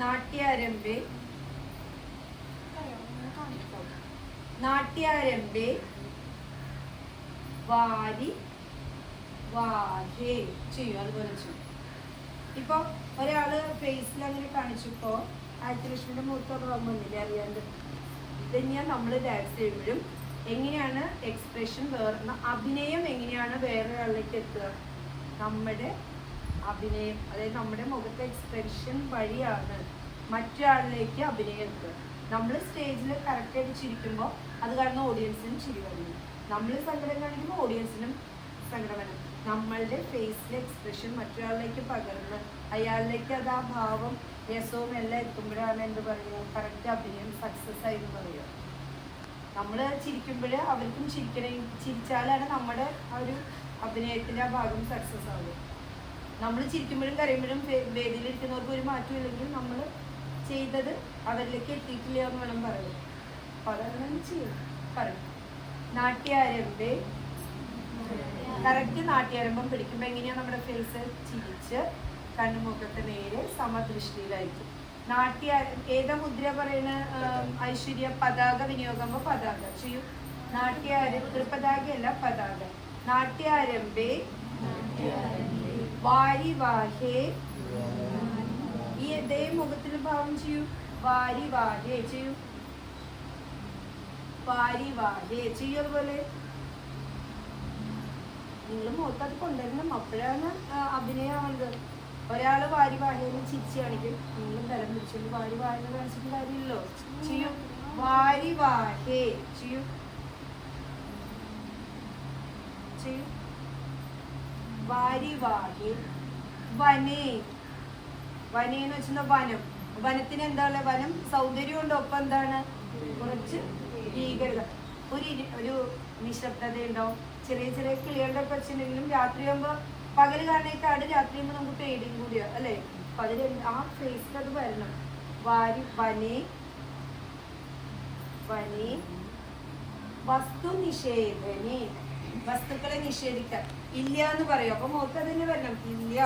നാട്യാരംഭേ. നാട്യാരംഭേ. വാരി വാഹേ ചെയ്യും അതുപോലെ ചെയ്യും. ഇപ്പൊ ഒരാൾ ഫേസിൽ അങ്ങനെ കാണിച്ചപ്പോ ആയിരത്തി മുഖത്തോട് വന്നില്ല അറിയാണ്ട്? ഇതന്നെയാ നമ്മൾ ഡാൻസ് ചെയ്യുമ്പോഴും എങ്ങനെയാണ് എക്സ്പ്രഷൻ വേറെ അഭിനയം എങ്ങനെയാണ് വേറൊരാളിലേക്ക് എത്തുക? നമ്മുടെ അഭിനയം അതായത് നമ്മുടെ മുഖത്തെ എക്സ്പ്രഷൻ വഴിയാണ് മറ്റൊരാളിലേക്ക് അഭിനയം എത്തുക നമ്മൾ സ്റ്റേജിൽ കറക്റ്റായിട്ട് ചിരിക്കുമ്പോൾ അത് കാരണം ഓഡിയൻസിനും ചിരി വരുന്നു നമ്മൾ സങ്കടം കാണിക്കുമ്പോൾ ഓഡിയൻസിനും സങ്കടം വരും. നമ്മളുടെ ഫേസിലെ എക്സ്പ്രഷൻ മറ്റൊരാളിലേക്ക് പകർന്ന് അയാളിലേക്ക് അത് ആ ഭാവം രസവും എല്ലാം എത്തുമ്പോഴാണ് എന്ത് പറയുക? കറക്റ്റ് അഭിനയം സക്സസ് ആയി എന്ന് പറയുക. നമ്മൾ ചിരിക്കുമ്പോൾ അവർക്കും ചിരിക്കണേ ചിരിച്ചാലാണ് നമ്മുടെ ആ ഒരു അഭിനയത്തിന്റെ ആ ഭാഗം സക്സസ് ആവുക. നമ്മൾ ചിരിക്കുമ്പോഴും കരയുമ്പോഴും വേദിയിലിരിക്കുന്നവർക്ക് ഒരു മാറ്റമില്ലെങ്കിൽ നമ്മൾ ചെയ്തത് അവരിലേക്ക് എത്തിയിട്ടില്ല എന്ന് വേണം പറയും അപ്പൊ അതാണ് ചെയ്യും പറയും. നാട്യാരംഭ. കറക്റ്റ് നാട്യാരംഭം പിടിക്കുമ്പോൾ എങ്ങനെയാ നമ്മുടെ ഫേസ് ചിരിച്ച് കണ്ണുമുഖത്തെ നേരെ സമദൃഷ്ടിയിലായിരിക്കും. നാട്യ ഏതാ മുദ്ര പറയുന്ന ഐശ്വര്യ പതാക വിനിയോഗം പതാക. ചെയ്യും നാട്യാര തൃപ്പതാകയല്ല പതാക. നാട്യാരംഭേ. വാരി വാഹേ. ഈ ഇതേ മുഖത്തിന് ഭാവം ചെയ്യൂ? വാരി വാഹേ ചെയ്യൂ. വാരി വാഹേ ചെയ്യൂ അതുപോലെ. നിങ്ങൾ മുഖത്ത് അത് കൊണ്ടുവരണം. അപ്പോഴാണ് അഭിനയമാണത്. ഒരാൾ വാരി വാഹയെന്ന് ചിരിച്ചു നിങ്ങൾ ബലം പിടിച്ചുകൊണ്ട് വാരി വാഹന കാണിച്ചിട്ട് കാര്യമില്ലല്ലോ. ചെയ്യും. വാരി വാഹേ ചെയ്യൂ. ചെയ്യും. വാരി വാഹേ വനേ. വനേ എന്ന് വെച്ചാൽ വനം. വനത്തിന് എന്താ ഉള്ളത് വനം സൗന്ദര്യമുണ്ട് ഒപ്പം എന്താണ്? കുറച്ച് ഭീകരത. ഒരു ഒരു നിശബ്ദത ഉണ്ടാവും ചെറിയ ചെറിയ കിളികളുടെ ഒക്കെ വെച്ചിട്ടുണ്ടെങ്കിലും രാത്രിയാകുമ്പോ പകൽ കാണുന്ന ഈ രാത്രിയാകുമ്പോ നമുക്ക് പേടിയും കൂടിയാ അല്ലേ? അപ്പൊ അതിൽ ആ ഫേസിൽ അത് വരണം. വാരി വനേ വനേ. വസ്തു നിഷേധനെ വസ്തുക്കളെ നിഷേധിക്കാം ഇല്ല എന്ന് പറയും. അപ്പൊ മുഖത്ത് തന്നെ വരണം? ഇല്ല.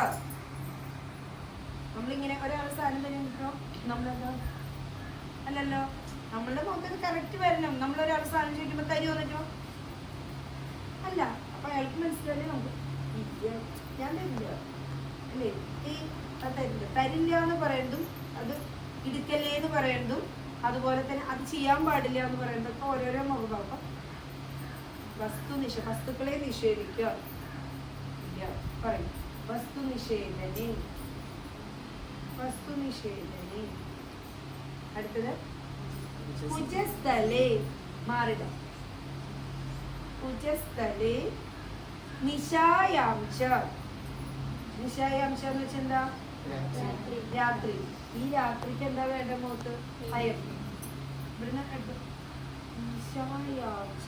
നമ്മളിങ്ങനെ ഒരാൾ സാധനം തരുമ്പോ നമ്മളെന്താ? അല്ലല്ലോ. നമ്മളുടെ മുഖത്ത് കറക്റ്റ് വരണം. നമ്മൾ ഒരാൾ സാധനം ചോദിക്കുമ്പോ തരുമോ എന്നിട്ടോ? അല്ല. അപ്പൊ അയാൾക്ക് മനസ്സിലായി നമുക്ക്? ഇല്ല. ഞാൻ തരില്ല. അല്ലേ? ഈ അത് തരില്ല. തരില്ല എന്ന് പറയുന്നതും അത് ഇടുക്കല്ലേ എന്ന് പറയുന്നതും അതുപോലെ തന്നെ അത് ചെയ്യാൻ പാടില്ല എന്ന് പറയുന്നതൊക്കെ ഓരോരോ വസ്തു നിഷ വസ്തുക്കളെ നിഷേധിക്കുക. ഇല്ല പറയും. വസ്തു നിഷേധനെ. വസ്തു നിഷേധനെ. അടുത്തത്. കുജസ്ഥലേ മാറുക. കുജസ്ഥലേ നിശായാംശ. നിശായാംശ എന്ന് വെച്ചാൽ എന്താ? രാത്രി. ഈ രാത്രിക്ക് എന്താ വേണ്ട മുഖത്ത് ഭയം ഇവിടുന്ന് നിശായാംശ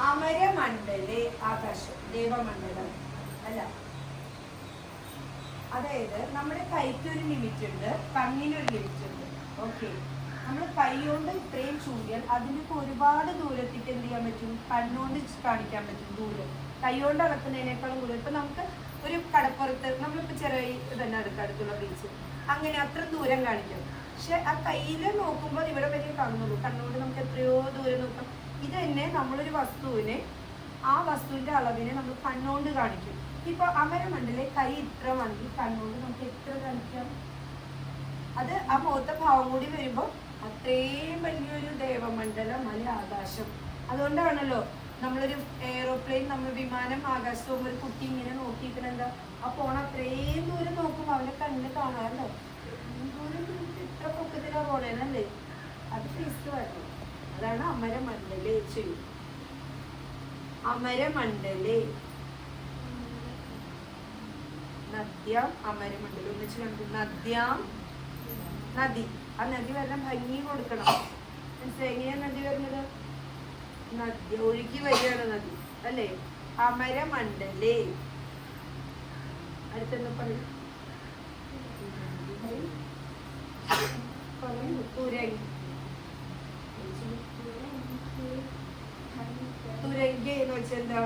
അമരമണ്ഡലെ ആകാശം ദേവമണ്ഡലം. അല്ല. അതായത് നമ്മുടെ കൈക്ക് ഒരു ലിമിറ്റ് ഉണ്ട് കണ്ണിനൊരു ലിമിറ്റ് ഉണ്ട് ഓക്കെ. നമ്മൾ കൈ കൊണ്ട് ഇത്രയും ചൂണ്ടിയാൽ അതിനൊക്കെ ഒരുപാട് ദൂരത്തിട്ട് എന്ത് ചെയ്യാൻ പറ്റും? കണ്ണുകൊണ്ട് കാണിക്കാൻ പറ്റും ദൂരം. കൈ കൊണ്ട് അളക്കുന്നതിനേക്കാളും കൂടുതൽ ഇപ്പൊ നമുക്ക് ഒരു കടപ്പുറത്ത് നമ്മളിപ്പോ ചെറിയ തന്നെ അടുത്തടുത്തുള്ള ബീച്ച് അങ്ങനെ അത്ര ദൂരം കാണിക്കും പക്ഷെ ആ കയ്യിൽ നോക്കുമ്പോൾ ഇവിടെ വരെ കാണുന്നുള്ളൂ. കണ്ണുകൊണ്ട് നമുക്ക് എത്രയോ ദൂരം നോക്കാം. ഇത് തന്നെ നമ്മളൊരു വസ്തുവിനെ ആ വസ്തുവിന്റെ അളവിനെ നമ്മൾ കണ്ണുകൊണ്ട് കാണിക്കും. ഇപ്പൊ അമരമണ്ഡലെ കൈ ഇത്ര മതി കണ്ണുകൊണ്ട് നമുക്ക് എത്ര കാണിക്കാം? അത് ആ മുഖത്ത ഭാവം കൂടി വരുമ്പോൾ അത്രയും വലിയൊരു ദേവമണ്ഡലം അല്ലെ ആകാശം. അതുകൊണ്ടാണല്ലോ നമ്മളൊരു എയറോപ്ലെയിൻ നമ്മൾ വിമാനം ആകാശത്ത് ഒരു കുട്ടി ഇങ്ങനെ നോക്കിയിരിക്കണ എന്താ? ആ പോണ അത്രയും ദൂരം നോക്കുമ്പോൾ അവന്റെ കണ്ണ് ഇത്രയും ദൂരം ഇത്ര പൊക്കത്തിലാ പോണേനല്ലേ അത് ഫേസ് വരണം. അതാണ് അമരമണ്ഡലേ ചെയ്യും അമരമണ്ഡലേ. നദ്യാം അമരമണ്ഡലം. ഒന്നിച്ച് കണ്ടു. നദ്യാം നദി. ആ നദി വരണം ഭംഗി കൊടുക്കണം. മനസ്സിലായി? എങ്ങനെയാ നദി വരുന്നത്? നദി ഒഴുകി വരികയാണ് നദി അല്ലേ? അമരമണ്ഡലേ. അടുത്തെന്ന് പറയും. തുരങ്കി. തുരങ്കി വെച്ചാൽ എന്താ?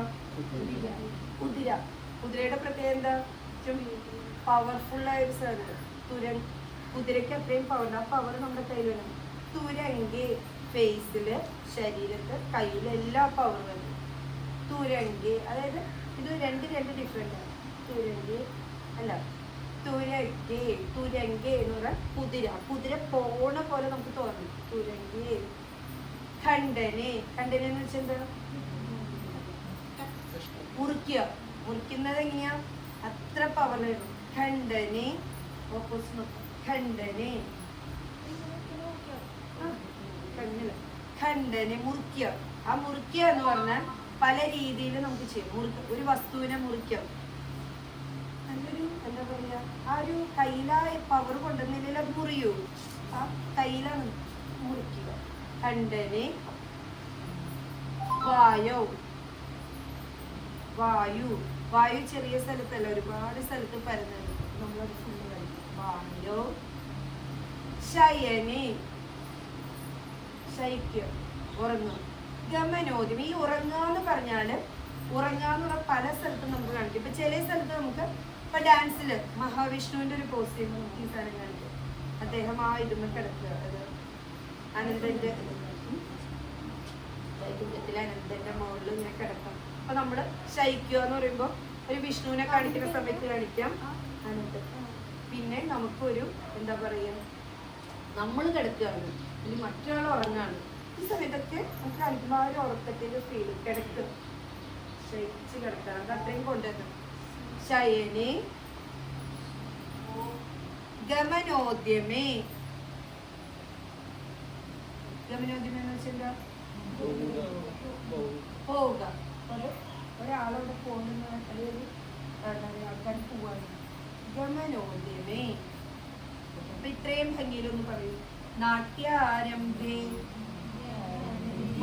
കുതിര. കുതിരയുടെ പ്രത്യേകത എന്താ? പവർഫുൾ ആയ ഒരു സാധനം. തുരൻ കുതിരയ്ക്ക് അത്രയും പവർ ആ പവർ നമ്മുടെ കയ്യിൽ വേണം തുരങ്കി. ഫേസിൽ ശരീരത്ത് കയ്യിൽ എല്ലാ പവറും വരും. തുരങ്കി അതായത് ഇത് രണ്ട് രണ്ട് ഡിഫറെന്റ് ആണ്. തുരങ്കി അല്ല തുരങ്കി തുരങ്കി എന്ന് പറഞ്ഞാൽ കുതിര. കുതിര പോണ പോലെ നമുക്ക് തോന്നും. തുരങ്കി ഖണ്ഡനെ. ഖണ്ഡന എന്ന് വെച്ചാൽ എന്താ? മുറിക്കുക മുറിക്കുന്നത് എങ്ങനെയാ? അത്ര പവർ ഖണ്ഡനെ ഓപ്പോസിറ്റ് ഖണ്ഡനെ ആ, കണ്ണിൽ. ഖണ്ഡനെ മുറിക്കുക ആ മുറിക്കുക എന്ന് പറഞ്ഞാൽ പല രീതിയിൽ നമുക്ക് ചെയ്യാം. മുറിക്ക ഒരു വസ്തുവിനെ മുറിക്കാം. നല്ലൊരു എന്താ പറയുക ആ ഒരു കയ്യിലായ പവർ കൊണ്ടുവന്നില്ല മുറിയൂ. ആ കയ്യിലാണ് മുറിക്കുക. ഖണ്ഡനെ വായോ. വായു. വായു ചെറിയ സ്ഥലത്തല്ല ഒരുപാട് സ്ഥലത്ത് പരന്നു നമ്മളത് ഫുള്ള് കഴിക്കും വായോ. ശയനെ. ശയിക്കുക ഉറങ്ങുക. ഗമനോദ്യം ഈ ഉറങ്ങുക എന്ന് പറഞ്ഞാൽ ഉറങ്ങുക പല സ്ഥലത്തും നമുക്ക് കാണിക്കും. ഇപ്പൊ ചില സ്ഥലത്ത് നമുക്ക് ഇപ്പൊ ഡാൻസിൽ മഹാവിഷ്ണുവിന്റെ ഒരു പോസ്റ്റ് നമുക്ക് ഈ സാധനം കാണിക്കും. അദ്ദേഹം ആ ഇതുമ്മ കിടക്കുക. അത് അനന്തന്റെ വൈകുണ്ഠത്തിലെ അനന്തന്റെ മുകളിൽ ഇങ്ങനെ കിടക്കാം. അപ്പൊ നമ്മൾ ശയിക്കുക എന്ന് പറയുമ്പോൾ ഒരു വിഷ്ണുവിനെ കാണിക്കുന്ന സമയത്ത് കാണിക്കാം. അനന്തൻ. പിന്നെ നമുക്കൊരു എന്താ പറയാ നമ്മൾ കിടക്കുകയാണ്. അല്ലെങ്കിൽ മറ്റൊരാൾ ഉറങ്ങാണ്. ഈ സമയത്തൊക്കെ നമുക്ക് കാണിക്കുമ്പോൾ ആ ഒരു ഉറക്കത്തിന്റെ ഫീൽ കിടക്കുക ശയിച്ച് കിടക്കണം. അത് അത്രയും കൊണ്ടുവരണം. ശയനെ. ഗമനോദ്യമേ. ഗമനോദ്യമേ എന്ന് വെച്ചാൽ പോവുക. ഒരു ഒരാളോട് പോകുന്ന അല്ലെങ്കിൽ ആൾക്കാർ പോവാണ്. ഗമനോദ്യമേ. അപ്പൊ ഇത്രയും ഭംഗിയിലൊന്ന് പറയൂ. നാട്യാരംഭേ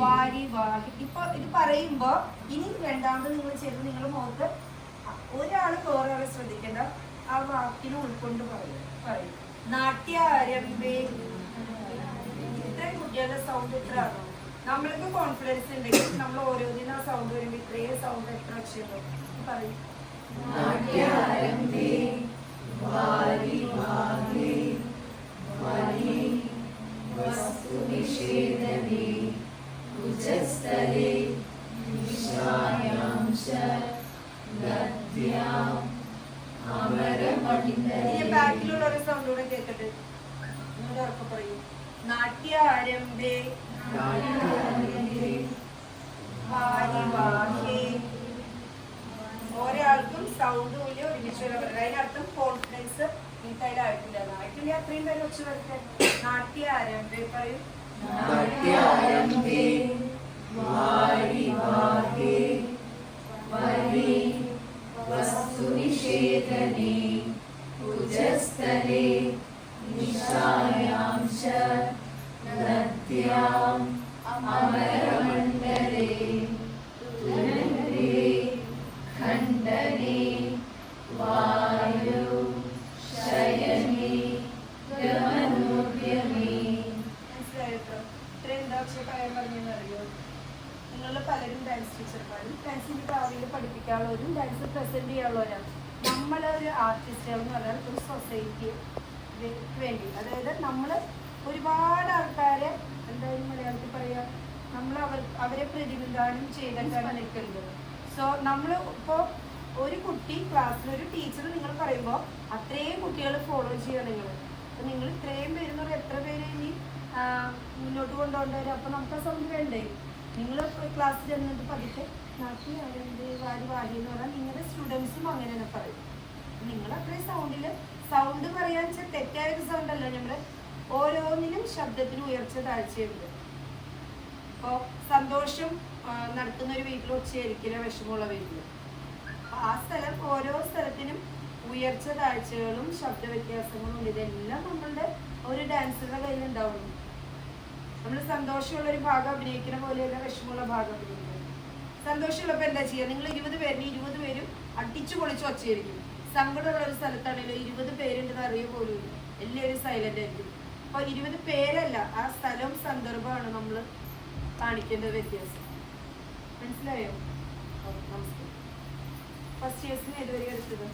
വാരി വാഹി ഇപ്പൊ ഇത് പറയുമ്പോ ഇനി രണ്ടാമത് നിങ്ങൾ ചെയ്ത് നിങ്ങൾ മുഖത്ത് ഒരാൾ വേറൊരാളെ ശ്രദ്ധിക്കേണ്ട ആ വാക്കിനെ ഉൾക്കൊണ്ട് പറയും. പറയും. നാട്യാരംഭേ. ഇത്രയും കുട്ടികളുടെ സൗണ്ട് ഇത്ര നമ്മൾക്ക് കോൺഫിഡൻസ് ഉണ്ടെങ്കിൽ നമ്മൾ ഓരോന്നിനും ആ സൗണ്ട് വരുമ്പോൾ ഇത്രയും സൗണ്ട് എത്ര അക്ഷരം പറയും. വാരിവാഹേ ഒരാൾക്കും സൗണ്ട് പോലെ ഒരുമിച്ച് വരാൻ അതിനർത്ഥം കോൺഫിഡൻസ് നിങ്ങൾക്ക് അതിലായിട്ടില്ല ആയിട്ടില്ല അത്രയും പേര് വെച്ച് വരട്ടെ നാട്യാരംഭേ പറയൂ. നിങ്ങൾ പലരും ഡാൻസ് ടീച്ചർമാരും ഡാൻസിന്റെ ഭാവിയിൽ പഠിപ്പിക്കാനുള്ളവരും ഡാൻസ് പ്രസന്റ് ചെയ്യാനുള്ളവരാണ് നമ്മളൊരു ആർട്ടിസ്റ്റുകൾ എന്ന് പറഞ്ഞാൽ ഒരു സൊസൈറ്റി വേണ്ടി. അതായത് നമ്മൾ ഒരുപാട് ആൾക്കാരെ എന്തായാലും മലയാളത്തിൽ പറയാ? നമ്മൾ അവർ അവരെ പ്രതിനിധാനം ചെയ്തിട്ടാണ് നിൽക്കുന്നത് സോ നമ്മൾ ഇപ്പോൾ ഒരു കുട്ടി ക്ലാസ്സിൽ ഒരു ടീച്ചർ നിങ്ങൾ പറയുമ്പോൾ അത്രയും കുട്ടികൾ ഫോളോ ചെയ്യുക നിങ്ങൾ അപ്പം നിങ്ങൾ ഇത്രയും പേര് എന്ന് പറഞ്ഞാൽ എത്ര പേര് ഇനി മുന്നോട്ട് കൊണ്ടുപോകേണ്ടവർ അപ്പം നമുക്ക് ആ സൗണ്ട് വേണ്ടേ? നിങ്ങൾ ക്ലാസ്സിൽ ചെന്നിട്ട് പതുക്കെ നാട്ടി അവരെന്ത് വാരി വാരി എന്ന് പറഞ്ഞാൽ നിങ്ങളുടെ സ്റ്റുഡൻസും അങ്ങനെ തന്നെ പറയും. നിങ്ങൾ അത്രയും സൗണ്ടിൽ സൗണ്ട് പറയാന്ന് വെച്ചാൽ തെറ്റായ ഒരു സൗണ്ടല്ല നമ്മൾ ഓരോന്നിനും ശബ്ദത്തിന് ഉയർച്ച താഴ്ചയുണ്ട് ഇപ്പോൾ സന്തോഷം നടത്തുന്ന ഒരു വീട്ടിൽ ഉച്ചയായിരിക്കില്ല വിഷമമുള്ള വീട്ടിൽ ആ സ്ഥലം ഓരോ സ്ഥലത്തിനും ഉയർച്ച താഴ്ചകളും ശബ്ദ വ്യത്യാസങ്ങളും ഇതെല്ലാം നമ്മളുടെ ഒരു ഡാൻസറുടെ കയ്യിൽ ഉണ്ടാവുന്നു നമ്മൾ സന്തോഷമുള്ള ഒരു ഭാഗം അഭിനയിക്കുന്ന പോലെയല്ല വിഷമമുള്ള ഭാഗം അഭിനയിക്കുന്നത്. സന്തോഷമുള്ളപ്പോൾ എന്താ ചെയ്യുക നിങ്ങൾ ഇരുപത് പേരിന് ഇരുപത് പേരും അടിച്ചു പൊളിച്ച് ഒച്ചയായിരിക്കും. സങ്കടമുള്ള ഒരു സ്ഥലത്താണെങ്കിലും ഇരുപത് പേരുണ്ടെന്ന് അറിയ പോലും എല്ലാവരും സൈലന്റ് ആയിരിക്കും. അപ്പൊ ഇരുപത് പേരല്ല ആ സ്ഥലവും സന്ദർഭമാണ് നമ്മൾ കാണിക്കേണ്ട വ്യത്യാസം. മനസ്സിലായോ? ഫസ്റ്റ് ഇയേഴ്സിന് ഏതുവരെ എടുത്തത്?